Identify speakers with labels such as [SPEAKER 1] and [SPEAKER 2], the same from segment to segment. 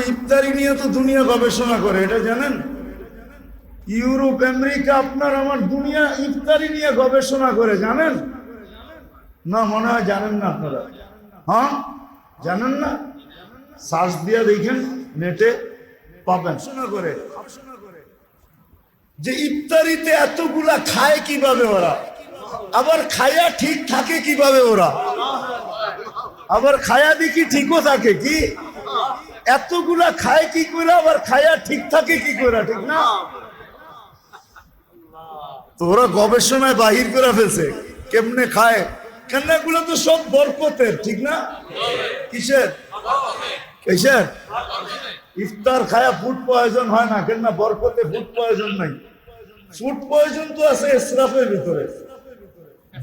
[SPEAKER 1] ইফতারি নিয়ে তো দুনিয়া গবেষণা করে, এটা জানেন? ইউরোপ, আমেরিকা, আপনার আমার দুনিয়া ইফতারি নিয়ে গবেষণা করে, জানেন? না, মনে হয় জানেন না আপনারা। হ্যাঁ? জানেন না? সার্চ দিয়ে দেখেন, নেটে পাবেন শোনা করে। যে ইফতারিতে এতগুলা খায় কীভাবে ওরা? আবার খায়া ঠিক থাকে কীভাবে ওরা? আবার খায়া দেখি ঠিকও থাকে কি? এতগুলা খায় কি করে, আবার খায়া ঠিক থাকে কি করে, ঠিক না? তোরা গবেষণায় বাহির করে ফেলছে, কেমনে খায়? কেন এগুলো তো সব বরকতের, ঠিক না? কিসের? কিসের? ইফতার খায়া ফুড পয়জন হয় না কেন না বরকতে ফুড পয়জন নাই। ফুড পয়জন তো আছে ইসরাফের ভিতরে,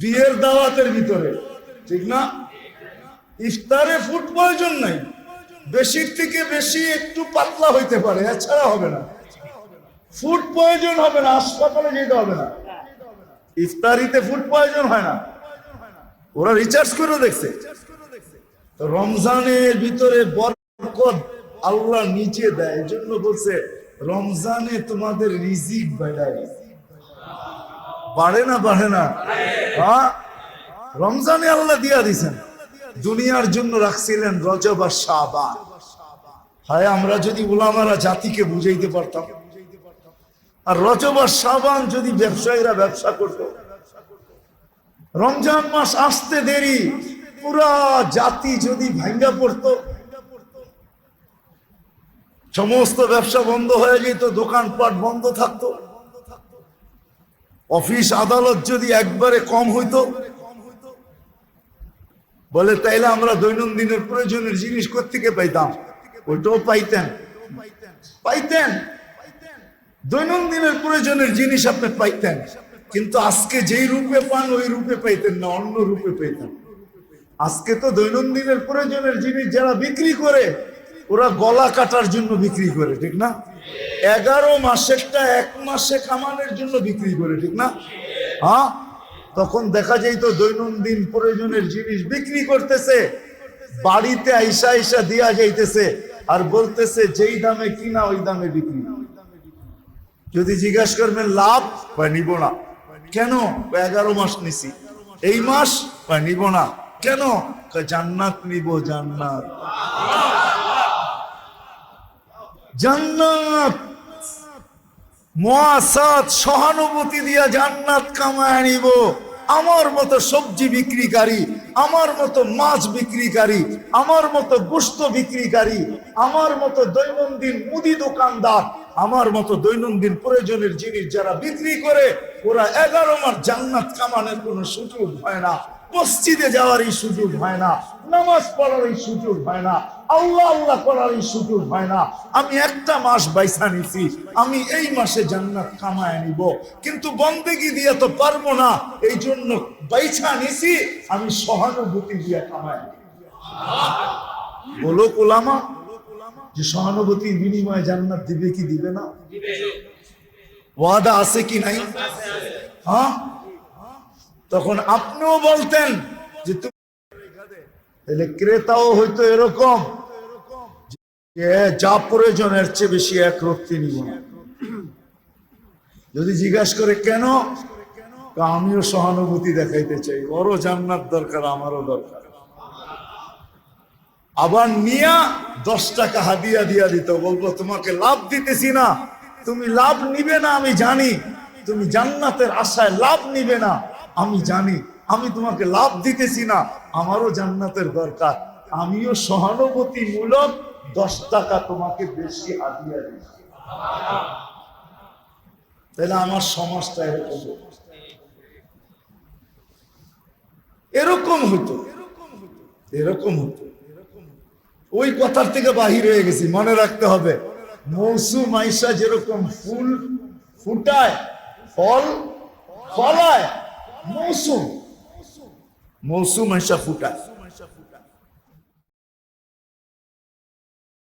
[SPEAKER 1] বিয়ের দাওয়াতের ভিতরে, ঠিক না? ইফতারে ফুড পয়জন নাই। বেশির থেকে বেশি একটু পাতলা হইতে পারে, এছাড়া হবে না। ফুড প্রয়োজন হবে না, হাসপাতালে যেতে হবে না। ইফতারিতে ফুড প্রয়োজন হয় না। ওরা রিচার্জ করে দেখছে। রমজানের ভিতরে বরকত আল্লাহ নিচে দেয় এই জন্য বলছে, রমজানে তোমাদের রিজিক বাড়ায়। বাড়ে না বাড়ে না। হ্যাঁ? রমজানে আল্লাহ দিয়া দিছেন দুনিয়ার জন্য রাখছিলেন রজব আর শাবান। হায়, আমরা যদি উলামারা জাতিকে বুঝাইতে পারতাম। আর রজব আর শাবান যদি ব্যবসায়ীরা ব্যবসা করত। রমজান মাস আসতে দেরি, পুরা জাতি যদি ভাঙ্গা পড়তো। সমস্ত ব্যবসা বন্ধ হয়ে যেত, দোকানপাট বন্ধ থাকতো। অফিস আদালত যদি একবারে কম হইতো। বলে, তাইলে আমরা দৈনন্দিনের প্রয়োজনের জিনিস থেকে পাইতাম? ওইটাও পাইতেন। পাইতেন। দৈনন্দিনের প্রয়োজনের জিনিস আপনি পাইতেন। কিন্তু আজকে যেই রূপে পান, ওই রূপে পাইতেন না, অন্য রূপে পাইতেন। আজকে তো দৈনন্দিনের প্রয়োজনের জিনিস যারা বিক্রি করে, ওরা গলা কাটার জন্য বিক্রি করে, ঠিক না? এগারো মাসেরটা এক মাসে কামানোর জন্য বিক্রি করে, ঠিক না? হ্যাঁ? তখন দেখা যাইত দৈনন্দিন প্রয়োজনের জিনিস বিক্রি করতেছে, বাড়িতে আইসা আইসা দিয়া যাইতেছে আর বলতেছে যেই দামে কিনা ওই দামে বিক্রি। যদি জিজ্ঞাসা করবেন, লাভ? বা নিব না। কেন? এগারো মাস নিছি। এই মাস? বা নিব না। কেন? জান্নাত নিব, জান্নাত। জান্নাত! মহাসাত সহানুভূতি দিয়া জান্নাত কামায় নিব আমার মতো সবজি বিক্রিকারী, আমার মতো মাছ বিক্রিকারী, আমার মতো গোস্ত বিক্রিকারী, আমার মতো দৈনন্দিন মুদি দোকানদার, আমার মতো দৈনন্দিন প্রয়োজনের জিনিস যারা বিক্রি করে, ওরা এগারো মাস জান্নাত কামানের কোনো সুযোগ হয় না। মসজিদে যাওয়ার এই সুযোগ হয় না নামাজ পড়ার এই সুযোগ হয় না আল্লাহ আল্লাহ করার এই সুযোগ হয় না। আমি একটা মাস বাইসা নিছি আমি এই মাসে জান্নাত কামায় নিব কিন্তু বন্দেগি দিয়ে তো পারব না এই জন্য বাইছা নিছি আমি সহানুভূতি দিয়ে কামায়। বলো কোলামা যে সহানুভূতির বিনিময়ে জান্নাত দিবে কি দিবে না? ওয়াদা আছে কি নাই? হ্যাঁ? তখন আপনিও বলতেন যে তুমি তাহলে ক্রেতাও হয়তো এরকম যা প্রয়োজনের চেয়ে বেশি এক রক্তি নিব যদি জিজ্ঞাসা করে কেন আমিও সহানুভূতি দেখাইতে চাই। ওরও জান্নাত দরকার, আমারও দরকার। আবার নিয়া দশ টাকা হাদিয়া দিয়া দিত, বলব তোমাকে লাভ দিতেছি না। তুমি লাভ নিবে না, আমি জানি। তুমি জান্নাতের আশায় লাভ নিবে না। আমি জানি, আমি তোমাকে লাভ দিতেছি না। আমারও জান্নাতের দরকার। আমিও সহানুভূতি মূলক দশ টাকা তোমাকে বেশি হাদিয়া দিচ্ছি। তাহলে আমার সমাজটা এরকম। এরকম হতো। এরকম হতো। ওই কথার থেকে বাহির হয়ে গেছি, মনে রাখতে হবে। মৌসুম আইসা যেরকম ফুল ফুটায়, ফল ফলায় mausumu. Mausumu. Nshafuta